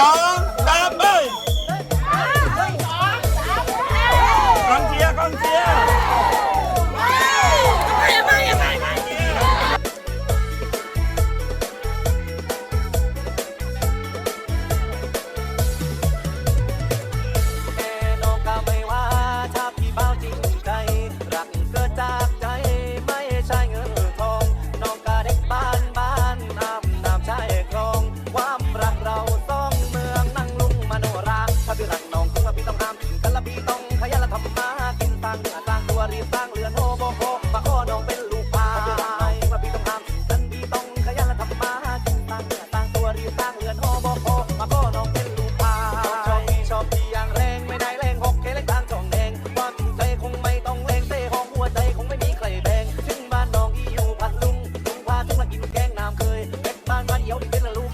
สองสามไปกองเชียร์กองเชียร์ รีบสร้างเรือนโฮโบโฮปะโอน้องเป็นลูกพายว่าพี่ต้องทำฉันพี่ต้องขยันและทำมาหากินตังางเนื้งตัวรีบสร้างเรือนโฮโบโฮปะโอน้องเป็นลูกพายชอบพีชอบพี่อย่างแรงไม่ได้แรงหกเคเล็กทางจองแดงความจริงใจคงไม่ต้องแรงเต้ห้องหัวใจคงไม่มีใครแดงถึงบ้านน้องที่อยู่พัดลุงลุงพาทุกมากินแกงน้ำเคยเป็ดบ้านบ้านเดียวที่เป็นลูก